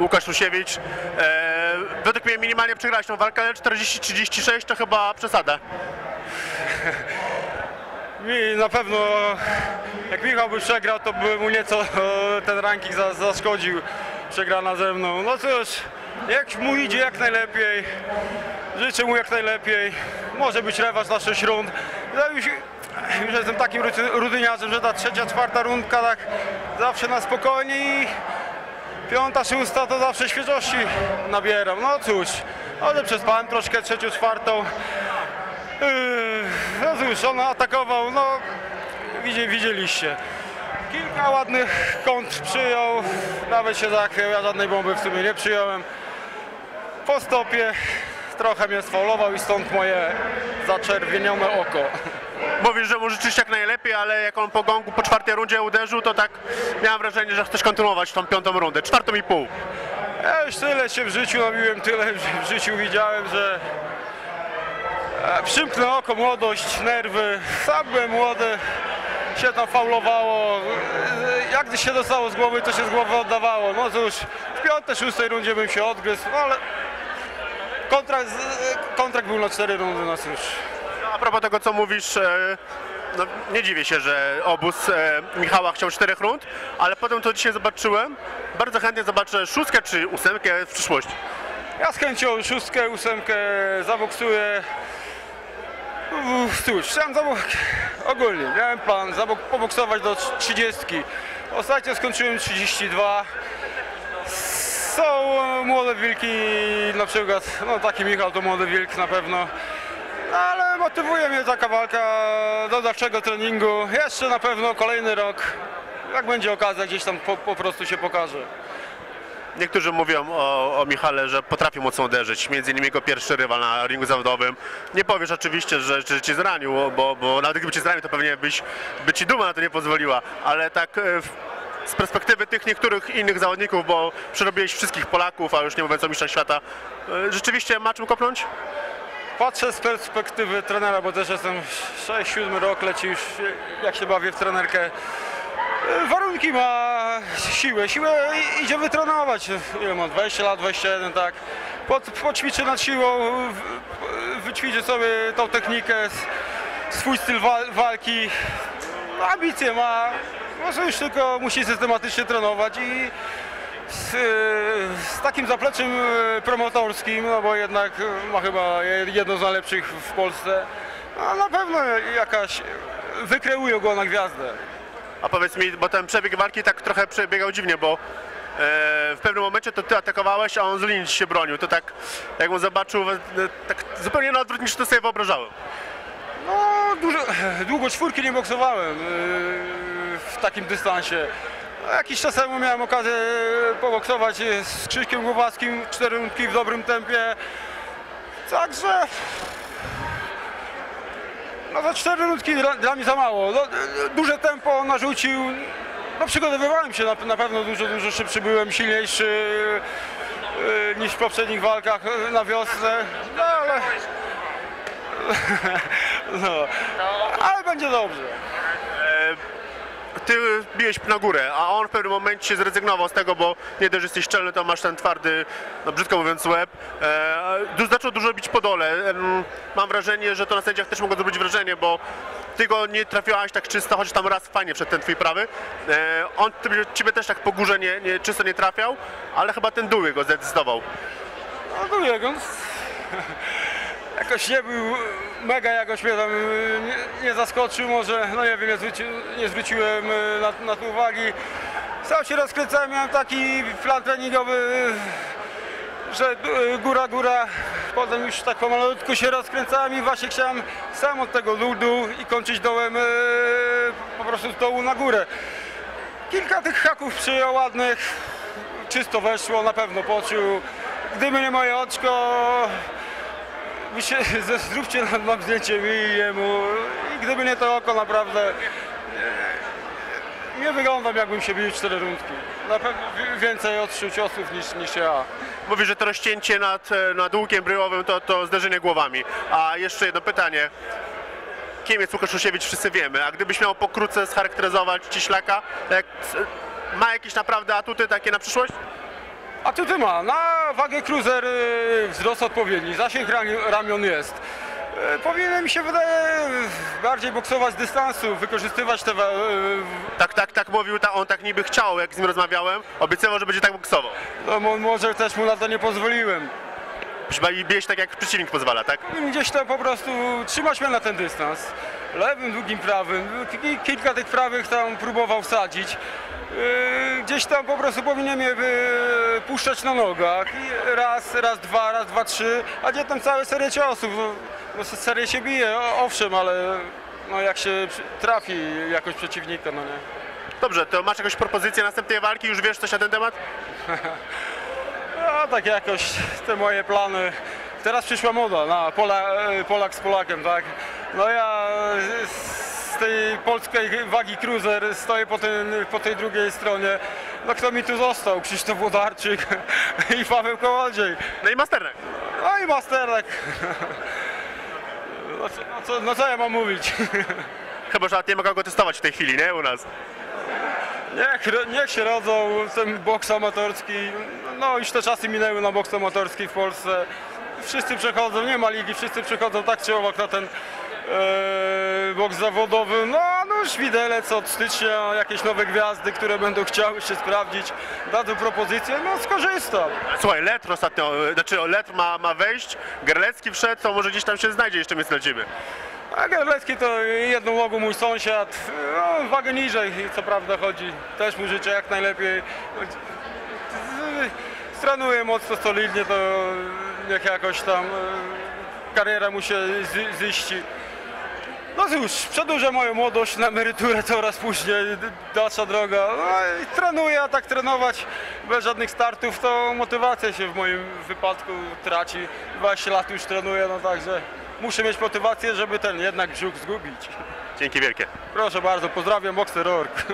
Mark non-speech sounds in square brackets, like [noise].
Łukasz Rusiewicz. E, według mnie minimalnie przegrałeś tą walkę, ale 40-36 to chyba przesada. Mi na pewno, jak Michał by przegrał, to by mu nieco e, ten ranking za, zaszkodził. Przegrana ze mną. No cóż, jak mu idzie jak najlepiej. Życzę mu jak najlepiej. Może być rewanż na 6 rund. Ja już, już jestem takim ruty- rutyniarzem, że ta trzecia, czwarta rundka tak zawsze na spokojnie i piąta, szósta to zawsze świeżości nabieram. No cóż, ale przespałem troszkę trzecią, czwartą. Yy, No cóż, on atakował, no widzi- widzieliście. Kilka ładnych kontr przyjął, nawet się zachwiał, ja żadnej bomby w sumie nie przyjąłem. Po stopie trochę mnie sfaulował i stąd moje zaczerwienione oko. Mówisz, że mu życzysz jak najlepiej, ale jak on po gongu po czwartej rundzie uderzył, to tak miałem wrażenie, że chcesz kontynuować tą piątą rundę, czwartą i pół. Ja już tyle się w życiu nabiłem, tyle w życiu widziałem, że e, przymknę oko, młodość, nerwy. Sam byłem młody, się tam faulowało. E, Jak się dostało z głowy, to się z głowy oddawało. No cóż, w piątej, szóstej rundzie bym się odgryzł, no ale kontrakt, z- kontrakt był na cztery rundy, no cóż. A propos tego, co mówisz, e, no, nie dziwię się, że obóz e, Michała chciał czterech rund, ale potem to dzisiaj zobaczyłem. Bardzo chętnie zobaczę szóstkę czy ósemkę w przyszłości. Ja z chęcią szóstkę, ósemkę zaboksuję. Uff, Cóż, chciałem zabok... ogólnie, miałem plan zabok... poboksować do 30. Ostatnio skończyłem 32. Są młode wilki, na przykład, no taki Michał to młody wilk na pewno. Ale motywuje mnie taka walka do dalszego treningu. Jeszcze na pewno kolejny rok. Jak będzie okazja, gdzieś tam po, po prostu się pokaże. Niektórzy mówią o, o Michale, że potrafi mocno uderzyć, między innymi jego pierwszy rywal na ringu zawodowym. Nie powiesz oczywiście, że, że cię zranił, bo, bo nawet gdyby cię zranił, to pewnie byś, by ci duma na to nie pozwoliła, ale tak e, z perspektywy tych niektórych innych zawodników, bo przerobiłeś wszystkich Polaków, a już nie mówiąc o mistrzach świata, e, rzeczywiście ma czym kopnąć? Patrzę z perspektywy trenera, bo też jestem 6-7 rok, leci już jak się bawię w trenerkę. E, Warunki ma, siłę, siłę idzie wytrenować. Ile ma? 20 lat, 21, tak. Pod, poćwiczy nad siłą, wyćwiczy sobie tą technikę, swój styl wal, walki. Ambicje ma, może już tylko musi systematycznie trenować i z, z takim zapleczem e, promotorskim, no bo jednak e, ma chyba je- jedno z najlepszych w Polsce, a na pewno jakaś wykreują go na gwiazdę. A powiedz mi, bo ten przebieg walki tak trochę przebiegał dziwnie, bo e, w pewnym momencie to ty atakowałeś, a on z linii się bronił. To tak, jak on zobaczył, e, tak zupełnie na odwrót niż to sobie wyobrażałem. No, dużo, długo czwórki nie boksowałem e, w takim dystansie. Jakiś czas temu miałem okazję poboksować e, z Krzyśkiem Głowackim, cztery rundki w dobrym tempie. Także no za cztery rundki dla, dla mnie za mało. No, e, duże tempo narzucił. No przygotowywałem się na, na pewno dużo, dużo szybszy byłem, silniejszy e, niż w poprzednich walkach e, na wiosnę. No ale [laughs] no, ale będzie dobrze. Ty biłeś na górę, a on w pewnym momencie zrezygnował z tego, bo nie dość, że jesteś szczelny, to masz ten twardy, no brzydko mówiąc, łeb. E, zaczął dużo bić po dole. Em, mam wrażenie, że to na sędziach też mogło zrobić wrażenie, bo ty go nie trafiłaś tak czysto, chociaż tam raz fajnie przed ten twój prawy. E, on ciebie- też tak po górze nie, nie, czysto nie trafiał, ale chyba ten dół go zdecydował. No jak on [laughs] jakoś nie był mega jakoś mnie tam nie, nie zaskoczył może, no nie wiem, nie, zwróci, nie zwróciłem y, na, na to uwagi. Sam się rozkręcałem, miałem taki plan treningowy, że y, góra, góra, potem już tak pomalutku się rozkręcałem i właśnie chciałem sam od tego ludu i kończyć dołem y, po prostu z dołu na górę. Kilka tych haków przyjął ładnych, czysto weszło, na pewno poczuł. Gdyby nie moje oczko, wy się, zróbcie nam, nam zdjęcie mi i jemu. I gdyby nie to oko, naprawdę nie, wyglądam jakbym się bił cztery rundki. Na pewno wi- więcej odczuł ciosów niż, niż ja. Mówi, że to rozcięcie nad, e, nad łukiem bryłowym to, to zderzenie głowami. A jeszcze jedno pytanie. Kim jest Łukasz Rusiewicz, wszyscy wiemy, a gdybyś miał pokrótce scharakteryzować Ciślaka, jak, ma jakieś naprawdę atuty takie na przyszłość? A tu ty ma, na wagę cruiser y, wzrost odpowiedni, zasięg ram- ramion jest. Y, Powinien mi się wydaje bardziej boksować z dystansu, wykorzystywać te... y, Tak, tak, tak mówił, ta, on tak niby chciał, jak z nim rozmawiałem, obiecywał, że będzie tak boksował. No, mo- może też mu na to nie pozwoliłem. Chyba i bić tak, jak przeciwnik pozwala, tak? Powinien Gdzieś tam po prostu trzymać mnie na ten dystans. Lewym, długim, prawym. Ki- Kilka tych prawych tam próbował wsadzić. Yy, Gdzieś tam po prostu powinien yy, puszczać na nogach. I raz, raz, dwa, raz, dwa, trzy. A gdzie tam całe serię ciosów. No, no serię się bije, owszem, ale no jak się trafi jakoś przeciwnika, no nie. Dobrze, to masz jakąś propozycję następnej walki? Już wiesz coś na ten temat? [laughs] No tak jakoś te moje plany. Teraz przyszła moda na Pola, e, Polak z Polakiem, tak? No ja z tej polskiej wagi cruiser stoję po, ten, po tej drugiej stronie. No kto mi tu został? Krzysztof Włodarczyk [laughs] i Paweł Kołodziej. No i Masternek. No i Masterek. No co, no co, no co ja mam mówić? Chyba, że nie mogę go testować w tej chwili, nie? U nas. Niech, niech się rodzą ten boks amatorski. No już te czasy minęły na boks amatorski w Polsce. Wszyscy przechodzą, nie ma ligi, wszyscy przechodzą tak czy owak na ten e, boks zawodowy. No, no już widelec od stycznia, jakieś nowe gwiazdy, które będą chciały się sprawdzić, dadzą propozycję, no skorzystam. Słuchaj, Letr ostatnio, e, znaczy Letr ma, ma wejść, Gerlecki wszedł, to może gdzieś tam się znajdzie jeszcze dla ciebie. A Gerlecki to jedną nogą mój sąsiad, no, wagę niżej co prawda chodzi, też mu życzę jak najlepiej. Trenuje mocno, solidnie, to niech jakoś tam e, kariera mu się ziści. No cóż, przedłużę moją młodość na emeryturę coraz później, dalsza droga. No i trenuję, a tak trenować bez żadnych startów, to motywacja się w moim wypadku traci. 20 lat już trenuję, no także muszę mieć motywację, żeby ten jednak brzuch zgubić. Dzięki wielkie. Proszę bardzo, pozdrawiam Boxer Org.